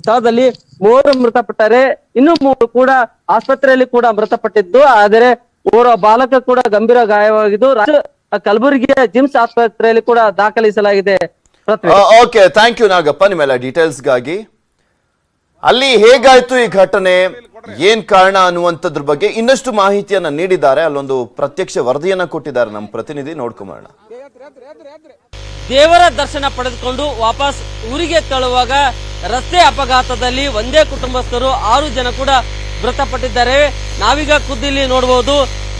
ಸ್ಥಳದಲ್ಲಿ ಮೂವರು ಮೃತಪಟ್ಟರೆ, ಇನ್ನು ಮೂರು ಕೂಡ ಆಸ್ಪತ್ರೆಯಲ್ಲಿ ಕೂಡ ಮೃತಪಟ್ಟಿದ್ದು, ಆದರೆ ಓರ್ವ ಬಾಲಕ ಕೂಡ ಗಂಭೀರ ಗಾಯವಾಗಿದ್ದು ಕಲಬುರಗಿಯ ಜಿಮ್ಸ್ ಆಸ್ಪತ್ರೆಯಲ್ಲಿ ಕೂಡ ದಾಖಲಿಸಲಾಗಿದೆ. ಓಕೆ, ಥ್ಯಾಂಕ್ ಯು ನಾಗಪ್ಪ ನಿಮ್ಮೆಲ್ಲ ಡೀಟೇಲ್ಸ್ಗಾಗಿ. ಅಲ್ಲಿ ಹೇಗಾಯ್ತು ಈ ಘಟನೆ? ಏನ್ ಕಾರಣ ಅನ್ನುವಂಥದ್ರ ಬಗ್ಗೆ ಇನ್ನಷ್ಟು ಮಾಹಿತಿಯನ್ನ ನೀಡಿದ್ದಾರೆ. ಅಲ್ಲೊಂದು ಪ್ರತ್ಯಕ್ಷ ವರದಿಯನ್ನ ಕೊಟ್ಟಿದ್ದಾರೆ ನಮ್ಮ ಪ್ರತಿನಿಧಿ ನೋಡ್ಕೊಂಬರೋಣ. ದೇವರ ದರ್ಶನ ಪಡೆದುಕೊಂಡು ವಾಪಸ್ ಊರಿಗೆ ತಳ್ಳುವಾಗ ರಸ್ತೆ ಅಪಘಾತದಲ್ಲಿ ಒಂದೇ ಕುಟುಂಬಸ್ಥರು ಆರು ಜನ ಕೂಡ ಮೃತಪಟ್ಟಿದ್ದಾರೆ. ನಾವೀಗ ಖುದ್ದಿಲ್ಲಿ ನೋಡಬಹುದು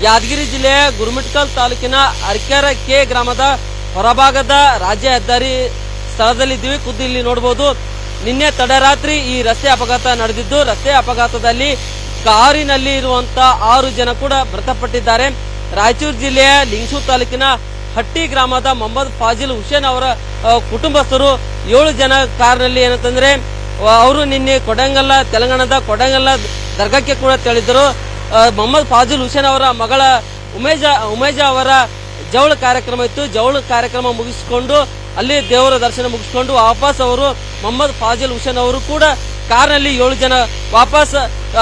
ಯಾದಗಿರಿ ಜಿಲ್ಲೆಯ ಗುರುಮಿಟ್ಕಲ್ ತಾಲೂಕಿನ ಅರ್ಕೆರ ಕೆ ಗ್ರಾಮದ ಹೊರಭಾಗದ ರಾಜ್ಯ ಹೆದ್ದಾರಿ ಸ್ಥಳದಲ್ಲಿದ್ದೀವಿ, ಖುದ್ದಿಲ್ಲಿ ನೋಡಬಹುದು ನಿನ್ನೆ ತಡರಾತ್ರಿ ಈ ರಸ್ತೆ ಅಪಘಾತ ನಡೆದಿದ್ದು, ರಸ್ತೆ ಅಪಘಾತದಲ್ಲಿ ಕಾರಿನಲ್ಲಿ ಇರುವಂತ ಆರು ಜನ ಕೂಡ ಮೃತಪಟ್ಟಿದ್ದಾರೆ. ರಾಯಚೂರು ಜಿಲ್ಲೆಯ ಲಿಂಗಸೂರು ತಾಲೂಕಿನ ಹಟ್ಟಿ ಗ್ರಾಮದ ಮೊಹಮ್ಮದ್ ಫಾಜಿಲ್ ಹುಸೇನ್ ಅವರ ಕುಟುಂಬಸ್ಥರು ಏಳು ಜನ ಕಾರ್ನಲ್ಲಿ ಏನಂತಂದ್ರೆ ಅವರು ನಿನ್ನೆ ಕೊಡಂಗಲ್ಲ, ತೆಲಂಗಾಣದ ಕೊಡಂಗಲ್ಲ ದರ್ಗಾಕ್ಕೆ ಕೂಡ ತೆರಳಿದ್ದರು. ಮೊಹಮ್ಮದ್ ಫಾಜಿಲ್ ಹುಸೇನ್ ಅವರ ಮಗಳ ಉಮೇಜ ಉಮೇಜ ಅವರ ಜವಳ ಕಾರ್ಯಕ್ರಮ ಇತ್ತು. ಜವಳ ಕಾರ್ಯಕ್ರಮ ಮುಗಿಸಿಕೊಂಡು ಅಲ್ಲಿ ದೇವರ ದರ್ಶನ ಮುಗಿಸಿಕೊಂಡು ವಾಪಸ್ ಅವರು ಮೊಹಮ್ಮದ್ ಫಾಜಿಲ್ ಹುಸೇನ್ ಅವರು ಕೂಡ ಕಾರ್ನಲ್ಲಿ ಏಳು ಜನ ವಾಪಸ್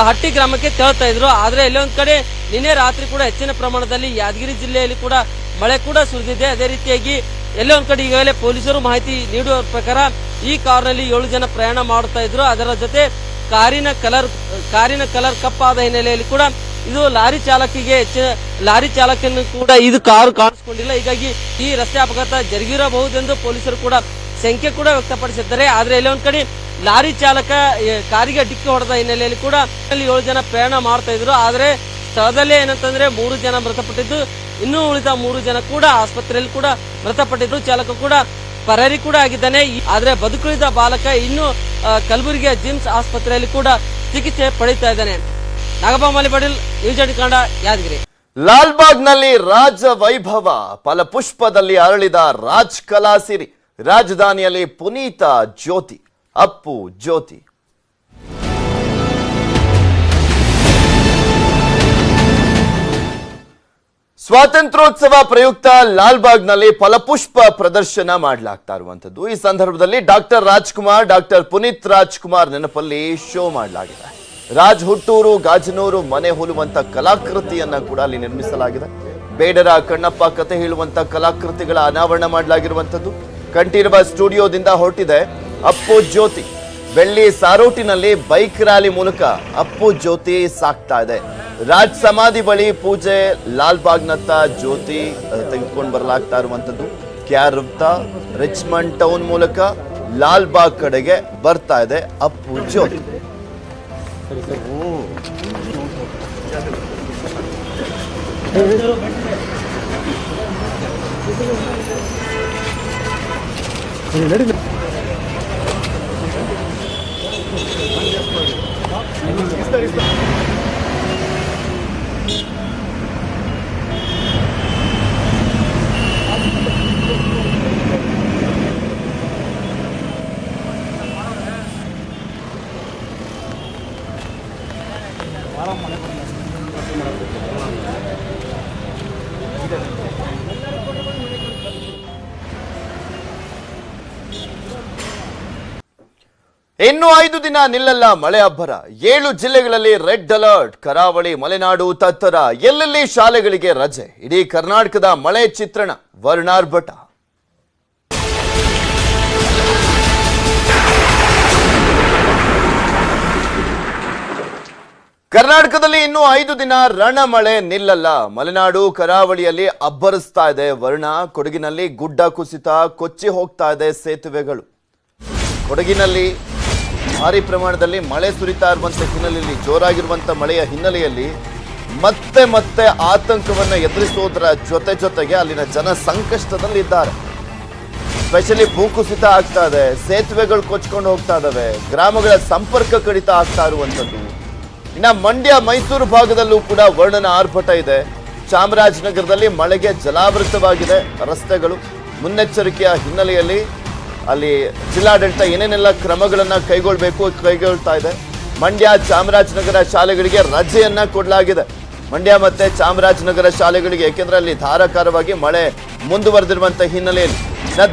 ಹಟ್ಟಿ ಗ್ರಾಮಕ್ಕೆ ತೆರಳ್ತಾ ಇದ್ರು. ಆದ್ರೆ ಎಲ್ಲೇ ಒಂದ್ ಕಡೆ ನಿನ್ನೆ ರಾತ್ರಿ ಕೂಡ ಹೆಚ್ಚಿನ ಪ್ರಮಾಣದಲ್ಲಿ ಯಾದಗಿರಿ ಜಿಲ್ಲೆಯಲ್ಲಿ ಕೂಡ ಮಳೆ ಕೂಡ ಸುರಿದಿದೆ. ಅದೇ ರೀತಿಯಾಗಿ ಎಲ್ಲೇ ಒಂದ್ ಕಡೆ ಈಗಾಗಲೇ ಪೊಲೀಸರು ಮಾಹಿತಿ ನೀಡುವ ಪ್ರಕಾರ ಈ ಕಾರ್ನಲ್ಲಿ ಏಳು ಜನ ಪ್ರಯಾಣ ಮಾಡುತ್ತಾ ಇದ್ರು. ಅದರ ಜೊತೆ ಕಾರಿನ ಕಲರ್ ಕಾರಿನ ಕಲರ್ ಕಪ್ಪಾದ ಹಿನ್ನೆಲೆಯಲ್ಲಿ ಕೂಡ ಇದು ಲಾರಿ ಚಾಲಕಿಗೆ ಲಾರಿ ಚಾಲಕನೂ ಕೂಡ ಇದು ಕಾರು ಕಾಣಿಸಿಕೊಂಡಿಲ್ಲ. ಹೀಗಾಗಿ ಈ ರಸ್ತೆ ಅಪಘಾತ ಜರುಗಿರಬಹುದೆಂದು ಪೊಲೀಸರು ಕೂಡ ಸಂಖ್ಯೆ ಕೂಡ ವ್ಯಕ್ತಪಡಿಸಿದ್ದಾರೆ. ಆದ್ರೆ ಎಲ್ಲೇ ಒಂದ್ ಕಡೆ ಲಾರಿ ಚಾಲಕ ಕಾರಿಗೆ ಡಿಕ್ಕಿ ಹೊಡೆದ ಹಿನ್ನೆಲೆಯಲ್ಲಿ ಕೂಡ ಅಲ್ಲಿ ಏಳು ಜನ ಪ್ರಯಾಣ ಮಾಡ್ತಾ ಇದ್ರು. ಆದ್ರೆ ಸ್ಥಳದಲ್ಲೇ ಏನಂತಂದ್ರೆ ಮೂರು ಜನ ಮೃತಪಟ್ಟಿದ್ದು. ಇನ್ನೂ ಉಳಿದ ಮೂರು ಜನ ಕೂಡ ಆಸ್ಪತ್ರೆಯಲ್ಲಿ ಕೂಡ ಮೃತಪಟ್ಟಿದ್ರು. ಚಾಲಕ ಕೂಡ ಪರಾರಿ ಕೂಡ ಆಗಿದ್ದಾನೆ. ಆದ್ರೆ ಬದುಕುಳಿದ ಬಾಲಕ ಇನ್ನು ಕಲಬುರಗಿಯ ಜಿಮ್ಸ್ ಆಸ್ಪತ್ರೆಯಲ್ಲಿ ಕೂಡ ಚಿಕಿತ್ಸೆ ಪಡೀತಾ ಇದ್ದಾನೆ. ನಾಗಪ್ಪ ಮಾಲಿಪಾಟೀಲ್ ಏಟೀನ್ ಕನ್ನಡ, ಯಾದಗಿರಿ. ಲಾಲ್ಬಾಗ್ನಲ್ಲಿ ರಾಜ ವೈಭವ, ಫಲಪುಷ್ಪದಲ್ಲಿ ಅರಳಿದ ರಾಜ್ ಕಲಾಸಿರಿ ರಾಜಧಾನಿಯಲ್ಲಿ ಪುನೀತ ಜ್ಯೋತಿ, ಅಪ್ಪು ಜ್ಯೋತಿ. ಸ್ವಾತಂತ್ರ್ಯೋತ್ಸವ ಪ್ರಯುಕ್ತ ಲಾಲ್ಬಾಗ್ನಲ್ಲಿ ಫಲಪುಷ್ಪ ಪ್ರದರ್ಶನ ಮಾಡಲಾಗ್ತಾ ಇರುವಂತದ್ದು ಈ ಸಂದರ್ಭದಲ್ಲಿ ಡಾಕ್ಟರ್ ರಾಜ್ಕುಮಾರ್, ಡಾಕ್ಟರ್ ಪುನೀತ್ ರಾಜ್ಕುಮಾರ್ ನೆನಪಲ್ಲಿ ಶೋ ಮಾಡಲಾಗಿದೆ. ರಾಜ್ ಹುಟ್ಟೂರು ಗಾಜನೂರು ಮನೆ ಹೋಲುವಂತ ಕಲಾಕೃತಿಯನ್ನ ಕೂಡ ಅಲ್ಲಿ ನಿರ್ಮಿಸಲಾಗಿದೆ. ಬೇಡರ ಕಣ್ಣಪ್ಪ ಕತೆ ಹೇಳುವಂತ ಕಲಾಕೃತಿಗಳ ಅನಾವರಣ ಮಾಡಲಾಗಿರುವಂತದ್ದು ಕಂಠೀರವ ಸ್ಟುಡಿಯೋದಿಂದ ಹೊರಟಿದೆ ಅಪ್ಪು ಜ್ಯೋತಿ. ಬೆಳ್ಳಿ ಸಾರೋಟಿನಲ್ಲಿ ಬೈಕ್ ರ್ಯಾಲಿ ಮೂಲಕ ಅಪ್ಪು ಜ್ಯೋತಿ ಸಾಕ್ತಾ ಇದೆ. ರಾಜ್ ಸಮಾಧಿ ಬಳಿ ಪೂಜೆ ಲಾಲ್ಬಾಗ್ನತ್ತ ಜ್ಯೋತಿ ತೆಗೆದುಕೊಂಡು ಬರಲಾಗ್ತಾ ಇರುವಂತದ್ದು ಕ್ಯಾರ್ ವೃತ್ತ ರಿಚ್ಮಂಡ್ ಟೌನ್ ಮೂಲಕ ಲಾಲ್ಬಾಗ್ ಕಡೆಗೆ ಬರ್ತಾ ಇದೆ ಅಪ್ಪು ಜ್ಯೋತಿ. Ister ister. ಇನ್ನು ಐದು ದಿನ ನಿಲ್ಲಲ್ಲ ಮಳೆ ಅಬ್ಬರ. ಏಳು ಜಿಲ್ಲೆಗಳಲ್ಲಿ ರೆಡ್ ಅಲರ್ಟ್, ಕರಾವಳಿ, ಮಲೆನಾಡು, ತತ್ತರ. ಎಲ್ಲೆಲ್ಲಿ ಶಾಲೆಗಳಿಗೆ ರಜೆ? ಇಡೀ ಕರ್ನಾಟಕದ ಮಳೆ ಚಿತ್ರಣ ವರ್ಣಾರ್ಭಟ ಕರ್ನಾಟಕದಲ್ಲಿ ಇನ್ನು ಐದು ದಿನ ರಣಮಳೆ ನಿಲ್ಲಲ್ಲ. ಮಲೆನಾಡು, ಕರಾವಳಿಯಲ್ಲಿ ಅಬ್ಬರಿಸ್ತಾ ಇದೆ ವರ್ಣ. ಕೊಡಗಿನಲ್ಲಿ ಗುಡ್ಡ ಕುಸಿತ, ಕೊಚ್ಚಿ ಹೋಗ್ತಾ ಇದೆ ಸೇತುವೆಗಳು. ಕೊಡಗಿನಲ್ಲಿ ಭಾರಿ ಪ್ರಮಾಣದಲ್ಲಿ ಮಳೆ ಸುರಿತಾ ಇರುವಂತ ಹಿನ್ನೆಲೆಯಲ್ಲಿ ಜೋರಾಗಿರುವಂತ ಮಳೆಯ ಹಿನ್ನೆಲೆಯಲ್ಲಿ ಮತ್ತೆ ಮತ್ತೆ ಆತಂಕವನ್ನು ಎದುರಿಸೋದರ ಜೊತೆ ಜೊತೆಗೆ ಅಲ್ಲಿನ ಜನ ಸಂಕಷ್ಟದಲ್ಲಿದ್ದಾರೆ. ಸ್ಪೆಷಲಿ ಭೂಕುಸಿತ ಆಗ್ತಾ ಇದೆ, ಸೇತುವೆಗಳು ಕೊಚ್ಕೊಂಡು ಹೋಗ್ತಾ ಇದಾವೆ, ಗ್ರಾಮಗಳ ಸಂಪರ್ಕ ಕಡಿತ ಆಗ್ತಾ ಇರುವಂಥದ್ದು. ಇನ್ನು ಮಂಡ್ಯ, ಮೈಸೂರು ಭಾಗದಲ್ಲೂ ಕೂಡ ವರ್ಣನ ಆರ್ಭಟ ಇದೆ. ಚಾಮರಾಜನಗರದಲ್ಲಿ ಮಳೆಗೆ ಜಲಾವೃತವಾಗಿದೆ ರಸ್ತೆಗಳು. ಮುನ್ನೆಚ್ಚರಿಕೆಯ ಹಿನ್ನೆಲೆಯಲ್ಲಿ ಅಲ್ಲಿ ಜಿಲ್ಲಾಡಳಿತ ಏನೇನೆಲ್ಲ ಕ್ರಮಗಳನ್ನು ಕೈಗೊಳ್ಳಬೇಕು ಕೈಗೊಳ್ತಾ ಇದೆ. ಮಂಡ್ಯ ಚಾಮರಾಜನಗರ ಶಾಲೆಗಳಿಗೆ ರಜೆಯನ್ನ ಕೊಡಲಾಗಿದೆ. ಮಂಡ್ಯ ಮತ್ತೆ ಚಾಮರಾಜನಗರ ಶಾಲೆಗಳಿಗೆ, ಏಕೆಂದ್ರೆ ಅಲ್ಲಿ ಧಾರಾಕಾರವಾಗಿ ಮಳೆ ಮುಂದುವರೆದಿರುವಂತ ಹಿನ್ನೆಲೆಯಲ್ಲಿ.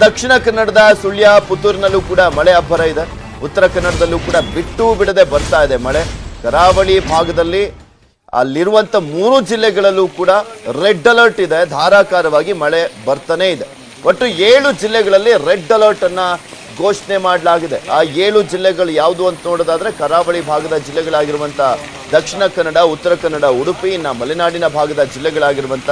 ದಕ್ಷಿಣ ಕನ್ನಡದ ಸುಳ್ಯ ಪುತ್ತೂರಿನಲ್ಲೂ ಕೂಡ ಮಳೆ ಅಬ್ಬರ ಇದೆ. ಉತ್ತರ ಕನ್ನಡದಲ್ಲೂ ಕೂಡ ಬಿಟ್ಟು ಬಿಡದೆ ಬರ್ತಾ ಇದೆ ಮಳೆ. ಕರಾವಳಿ ಭಾಗದಲ್ಲಿ ಅಲ್ಲಿರುವಂತ ಮೂರು ಜಿಲ್ಲೆಗಳಲ್ಲೂ ಕೂಡ ರೆಡ್ ಅಲರ್ಟ್ ಇದೆ. ಧಾರಾಕಾರವಾಗಿ ಮಳೆ ಬರ್ತಾನೆ ಇದೆ. ಒಟ್ಟು ಏಳು ಜಿಲ್ಲೆಗಳಲ್ಲಿ ರೆಡ್ ಅಲರ್ಟ್ ಅನ್ನ ಘೋಷಣೆ ಮಾಡಲಾಗಿದೆ. ಆ ಏಳು ಜಿಲ್ಲೆಗಳು ಯಾವುದು ಅಂತ ನೋಡೋದಾದ್ರೆ ಕರಾವಳಿ ಭಾಗದ ಜಿಲ್ಲೆಗಳಾಗಿರುವಂತ ದಕ್ಷಿಣ ಕನ್ನಡ, ಉತ್ತರ ಕನ್ನಡ, ಉಡುಪಿ, ಇನ್ನ ಮಲೆನಾಡಿನ ಭಾಗದ ಜಿಲ್ಲೆಗಳಾಗಿರುವಂತ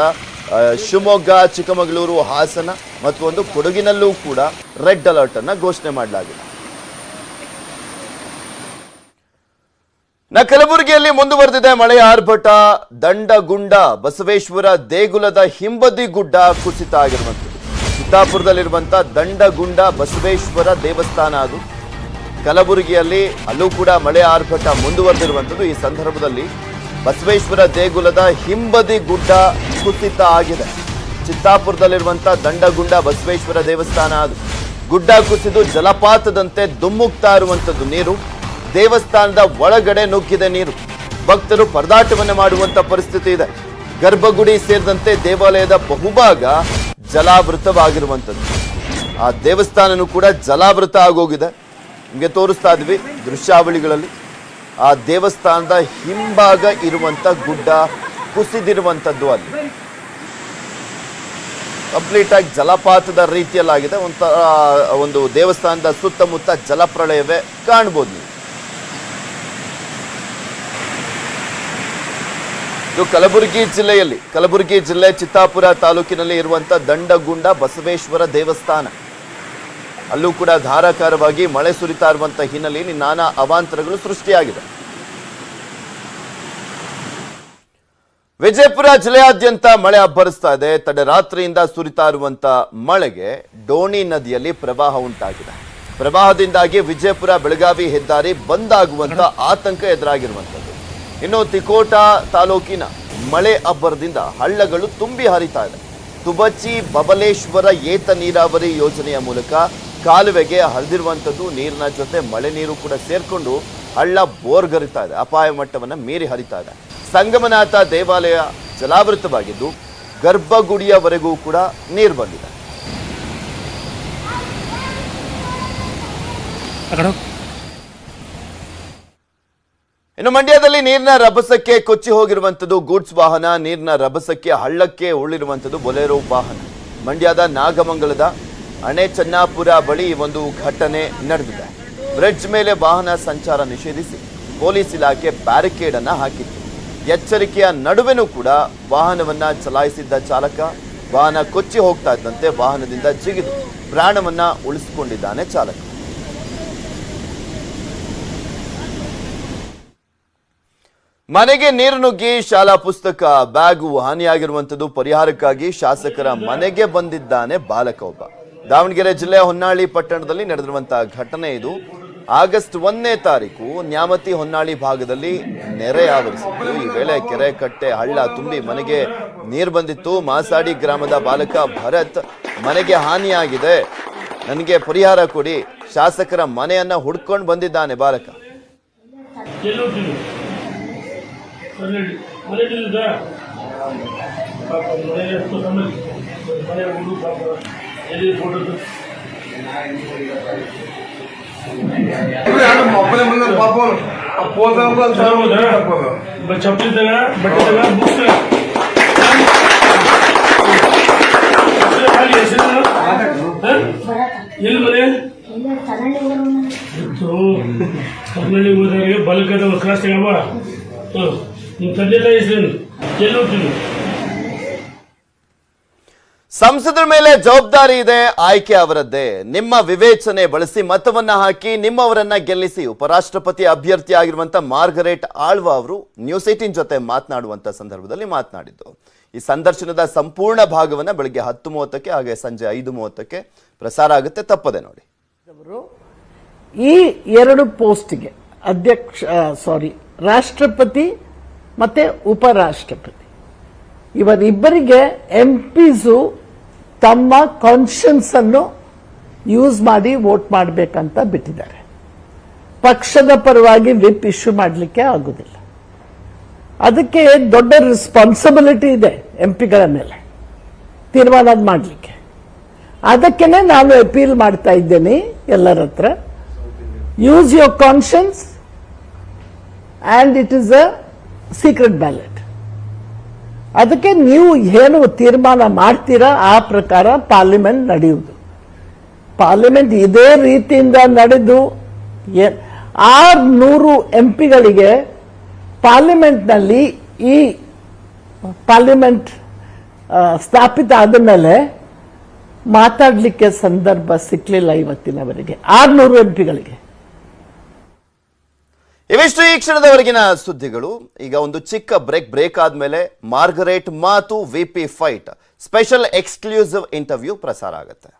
ಶಿವಮೊಗ್ಗ, ಚಿಕ್ಕಮಗಳೂರು, ಹಾಸನ ಮತ್ತು ಒಂದು ಕೊಡಗಿನಲ್ಲೂ ಕೂಡ ರೆಡ್ ಅಲರ್ಟ್ ಅನ್ನ ಘೋಷಣೆ ಮಾಡಲಾಗಿದೆ. ನ ಕಲಬುರಗಿಯಲ್ಲಿ ಮುಂದುವರೆದಿದೆ ಮಳೆಯ ಆರ್ಭಟ. ದಂಡಗುಂಡ, ಬಸವೇಶ್ವರ ದೇಗುಲದ ಹಿಂಬದಿ ಗುಡ್ಡ ಕುಸಿತ ಆಗಿರುವಂಥದ್ದು. ಚಿತ್ತಾಪುರದಲ್ಲಿರುವಂತ ದಂಡಗುಂಡ ಬಸವೇಶ್ವರ ದೇವಸ್ಥಾನ ಅದು. ಕಲಬುರಗಿಯಲ್ಲಿ ಅಲ್ಲೂ ಕೂಡ ಮಳೆ ಆರ್ಭಟ ಮುಂದುವರೆದಿರುವಂಥದ್ದು. ಈ ಸಂದರ್ಭದಲ್ಲಿ ಬಸವೇಶ್ವರ ದೇಗುಲದ ಹಿಂಬದಿ ಗುಡ್ಡ ಕುಸಿತ ಆಗಿದೆ. ಚಿತ್ತಾಪುರದಲ್ಲಿರುವಂತ ದಂಡಗುಂಡ ಬಸವೇಶ್ವರ ದೇವಸ್ಥಾನ ಅದು. ಗುಡ್ಡ ಕುಸಿದು ಜಲಪಾತದಂತೆ ದುಮ್ಮುಕ್ತಾ ಇರುವಂತದ್ದು ನೀರು. ದೇವಸ್ಥಾನದ ಒಳಗಡೆ ನುಗ್ಗಿದೆ ನೀರು. ಭಕ್ತರು ಪರದಾಟವನ್ನು ಮಾಡುವಂತ ಪರಿಸ್ಥಿತಿ ಇದೆ. ಗರ್ಭಗುಡಿ ಸೇರಿದಂತೆ ದೇವಾಲಯದ ಬಹುಭಾಗ ಜಲಾವೃತವಾಗಿರುವಂಥದ್ದು. ಆ ದೇವಸ್ಥಾನನೂ ಕೂಡ ಜಲಾವೃತ ಆಗೋಗಿದೆ. ನಿಮಗೆ ತೋರಿಸ್ತಾ ಇದ್ವಿ ದೃಶ್ಯಾವಳಿಗಳಲ್ಲಿ. ಆ ದೇವಸ್ಥಾನದ ಹಿಂಭಾಗ ಇರುವಂಥ ಗುಡ್ಡ ಕುಸಿದಿರುವಂಥದ್ದು ಅಲ್ಲಿ. ಕಂಪ್ಲೀಟ್ ಆಗಿ ಜಲಪಾತದ ರೀತಿಯಲ್ಲಾಗಿದೆ. ಒಂಥರ ಒಂದು ದೇವಸ್ಥಾನದ ಸುತ್ತಮುತ್ತ ಜಲಪ್ರಳಯವೇ ಕಾಣ್ಬೋದು ನೀವು. ಇದು ಕಲಬುರಗಿ ಜಿಲ್ಲೆಯಲ್ಲಿ. ಕಲಬುರಗಿ ಜಿಲ್ಲೆ ಚಿತ್ತಾಪುರ ತಾಲೂಕಿನಲ್ಲಿ ಇರುವಂತ ದಂಡಗುಂಡ ಬಸವೇಶ್ವರ ದೇವಸ್ಥಾನ. ಅಲ್ಲೂ ಕೂಡ ಧಾರಾಕಾರವಾಗಿ ಮಳೆ ಸುರಿತಾ ಇರುವಂತ ಹಿನ್ನೆಲೆಯಲ್ಲಿ ನಾನಾ ಅವಾಂತರಗಳು ಸೃಷ್ಟಿಯಾಗಿದೆ ವಿಜಯಪುರ ಜಿಲ್ಲೆಯಾದ್ಯಂತ ಮಳೆ ಅಬ್ಬರಿಸ್ತಾ ಇದೆ. ತಡರಾತ್ರಿಯಿಂದ ಸುರಿತಾ ಇರುವಂತ ಮಳೆಗೆ ಡೋಣಿ ನದಿಯಲ್ಲಿ ಪ್ರವಾಹ ಉಂಟಾಗಿದೆ. ಪ್ರವಾಹದಿಂದಾಗಿ ವಿಜಯಪುರ ಬೆಳಗಾವಿ ಹೆದ್ದಾರಿ ಬಂದ್ ಆಗುವಂತ ಆತಂಕ ಎದುರಾಗಿರುವಂತದ್ದು. ಇನ್ನು ತಿಕೋಟಾ ತಾಲೂಕಿನ ಮಳೆ ಅಬ್ಬರದಿಂದ ಹಳ್ಳಗಳು ತುಂಬಿ ಹರಿತಾ ಇದೆ. ತುಬಚಿ ಬಬಲೇಶ್ವರ ಏತ ನೀರಾವರಿ ಯೋಜನೆಯ ಮೂಲಕ ಕಾಲುವೆಗೆ ಹರಿದಿರುವಂಥದ್ದು, ನೀರಿನ ಜೊತೆ ಮಳೆ ನೀರು ಕೂಡ ಸೇರಿಕೊಂಡು ಹಳ್ಳ ಬೋರ್ಗರಿತಾ ಇದೆ. ಅಪಾಯ ಮಟ್ಟವನ್ನು ಮೀರಿ ಹರಿತಾ ಇದೆ. ಸಂಗಮನಾಥ ದೇವಾಲಯ ಜಲಾವೃತವಾಗಿದ್ದು, ಗರ್ಭಗುಡಿಯವರೆಗೂ ಕೂಡ ನೀರು ಬಂದಿದೆ. ಇನ್ನು ಮಂಡ್ಯದಲ್ಲಿ ನೀರಿನ ರಭಸಕ್ಕೆ ಕೊಚ್ಚಿ ಹೋಗಿರುವಂಥದ್ದು ಗೂಡ್ಸ್ ವಾಹನ, ನೀರಿನ ರಭಸಕ್ಕೆ ಹಳ್ಳಕ್ಕೆ ಉಳಿರುವಂಥದ್ದು ಬೊಲೆರೋ ವಾಹನ. ಮಂಡ್ಯದ ನಾಗಮಂಗಲದ ಅಣೆ ಚನ್ನಾಪುರ ಬಳಿ ಒಂದು ಘಟನೆ ನಡೆದಿದೆ. ಬ್ರಿಡ್ಜ್ ಮೇಲೆ ವಾಹನ ಸಂಚಾರ ನಿಷೇಧಿಸಿ ಪೊಲೀಸ್ ಇಲಾಖೆ ಬ್ಯಾರಿಕೇಡ್ ಅನ್ನು ಹಾಕಿತ್ತು. ಎಚ್ಚರಿಕೆಯ ನಡುವೆನೂ ಕೂಡ ವಾಹನವನ್ನ ಚಲಾಯಿಸಿದ್ದ ಚಾಲಕ ವಾಹನ ಕೊಚ್ಚಿ ಹೋಗ್ತಾ ಇದ್ದಂತೆ ವಾಹನದಿಂದ ಜಿಗಿದು ಪ್ರಾಣವನ್ನ ಉಳಿಸಿಕೊಂಡಿದ್ದಾನೆ ಚಾಲಕ. ಮನೆಗೆ ನೀರು ನುಗ್ಗಿ ಶಾಲಾ ಪುಸ್ತಕ, ಬ್ಯಾಗು ಹಾನಿಯಾಗಿರುವಂತದ್ದು ಪರಿಹಾರಕ್ಕಾಗಿ ಶಾಸಕರ ಮನೆಗೆ ಬಂದಿದ್ದಾನೆ ಬಾಲಕ ಒಬ್ಬ ದಾವಣಗೆರೆ ಜಿಲ್ಲೆಯ ಹೊನ್ನಾಳಿ ಪಟ್ಟಣದಲ್ಲಿ ನಡೆದಿರುವಂತಹ ಘಟನೆ ಇದು. ಆಗಸ್ಟ್ ಒಂದನೇ ತಾರೀಕು ನ್ಯಾಮತಿ ಹೊನ್ನಾಳಿ ಭಾಗದಲ್ಲಿ ನೆರೆ ಆವರಿಸಿತ್ತು. ಈ ವೇಳೆ ಕೆರೆ ಕಟ್ಟೆ ಹಳ್ಳ ತುಂಬಿ ಮನೆಗೆ ನೀರು ಬಂದಿತ್ತು. ಮಾಸಾಡಿ ಗ್ರಾಮದ ಬಾಲಕ ಭರತ್ ಮನೆಗೆ ಹಾನಿಯಾಗಿದೆ. ನನಗೆ ಪರಿಹಾರ ಕೊಡಿ. ಶಾಸಕರ ಮನೆಯನ್ನ ಹುಡ್ಕೊಂಡು ಬಂದಿದ್ದಾನೆ ಬಾಲಕ. ಹೋಗ್ತೀನಿ ಮನೆ ಮನೆಯಲ್ಲಿದ್ದ ಪಾಪ ಮನೆ ಎಷ್ಟು ಸಮಯ ಮನೆ ಹುಡುಗ ಪಾಪ ಎಲ್ಲಿ ಕೊಡೋದು ಬುಕ್ಸ್ ಖಾಲಿ ಹೆಸರು ಎಲ್ಲಿ ಮನೆ? ಕರ್ನಳ್ಳಿ ಹೋದಾಗ ಬಲಕದ ಕ್ರಾಸ್ ತಗೊಂಬ ನಿಮ್ಮ ಹೆಸರೇನು ಎಲ್ಲಿ ಸಂಸದರ ಮೇಲೆ ಜವಾಬ್ದಾರಿ ಇದೆ ಆಯ್ಕೆ ಅವರದ್ದೇ. ನಿಮ್ಮ ವಿವೇಚನೆ ಬಳಸಿ ಮತವನ್ನ ಹಾಕಿ ನಿಮ್ಮವರನ್ನ ಗೆಲ್ಲಿಸಿ. ಉಪರಾಷ್ಟ್ರಪತಿ ಅಭ್ಯರ್ಥಿ ಆಗಿರುವಂತ ಮಾರ್ಗರೇಟ್ ಆಳ್ವ ಅವರು ನ್ಯೂಸ್ ಏಟಿನ್ ಜೊತೆ ಮಾತನಾಡುವಂತ ಸಂದರ್ಭದಲ್ಲಿ ಮಾತನಾಡಿದ್ದು. ಈ ಸಂದರ್ಶನದ ಸಂಪೂರ್ಣ ಭಾಗವನ್ನ ಬೆಳಗ್ಗೆ ಹತ್ತು ಮೂವತ್ತಕ್ಕೆ ಹಾಗೆ ಸಂಜೆ ಐದು ಮೂವತ್ತಕ್ಕೆ ಪ್ರಸಾರ ಆಗುತ್ತೆ. ತಪ್ಪದೆ ನೋಡಿ. ಅವರು ಈ ಎರಡು ಪೋಸ್ಟ್ಗೆ ಅಧ್ಯಕ್ಷ ಸಾರಿ ರಾಷ್ಟ್ರಪತಿ ಮತ್ತೆ ಉಪರಾಷ್ಟ್ರಪತಿ. ಇವರಿಬ್ಬರಿಗೆ ಎಂ ಪಿಸು ತಮ್ಮ ಕಾನ್ಶಿಯನ್ಸ್ ಅನ್ನು ಯೂಸ್ ಮಾಡಿ ವೋಟ್ ಮಾಡಬೇಕಂತ ಬಿಟ್ಟಿದ್ದಾರೆ. ಪಕ್ಷದ ಪರವಾಗಿ ವಿಪ್ ಇಶ್ಯೂ ಮಾಡಲಿಕ್ಕೆ ಆಗುದಿಲ್ಲ. ಅದಕ್ಕೆ ದೊಡ್ಡ ರೆಸ್ಪಾನ್ಸಿಬಿಲಿಟಿ ಇದೆ ಎಂ ಪಿಗಳ ಮೇಲೆ. ತೀರ್ಮಾನ ಮಾಡಲಿಕ್ಕೆ. ಅದಕ್ಕೇನೆ ನಾನು ಅಪೀಲ್ ಮಾಡ್ತಾ ಇದ್ದೇನೆ ಎಲ್ಲರ ಹತ್ರ. Use your conscience and it is a secret ballot ಅದಕ್ಕೆ ನೀವು ಏನು ತೀರ್ಮಾನ ಮಾಡ್ತೀರಾ, ಆ ಪ್ರಕಾರ ಪಾರ್ಲಿಮೆಂಟ್ ನಡೆಯುವುದು. ಪಾರ್ಲಿಮೆಂಟ್ ಇದೇ ರೀತಿಯಿಂದ ನಡೆದು ಆರ್ನೂರು ಎಂ ಪಿಗಳಿಗೆ ಪಾರ್ಲಿಮೆಂಟ್ನಲ್ಲಿ ಈ ಪಾರ್ಲಿಮೆಂಟ್ ಸ್ಥಾಪಿತ ಆದ ಮೇಲೆ ಮಾತಾಡಲಿಕ್ಕೆ ಸಂದರ್ಭ ಸಿಕ್ಕಲಿಲ್ಲ ಇವತ್ತಿನವರೆಗೆ. ಆರ್ನೂರು ಎಂ ಪಿಗಳಿಗೆ ಇವಿಷ್ಟು ಈ ಕ್ಷಣದವರೆಗಿನ ಸುದ್ದಿಗಳು. ಈಗ ಒಂದು ಚಿಕ್ಕ ಬ್ರೇಕ್ ಬ್ರೇಕ್ ಆದ್ಮೇಲೆ ಮಾರ್ಗರೇಟ್ ಮಾತು VP fight special exclusive interview ಪ್ರಸಾರ ಆಗುತ್ತೆ.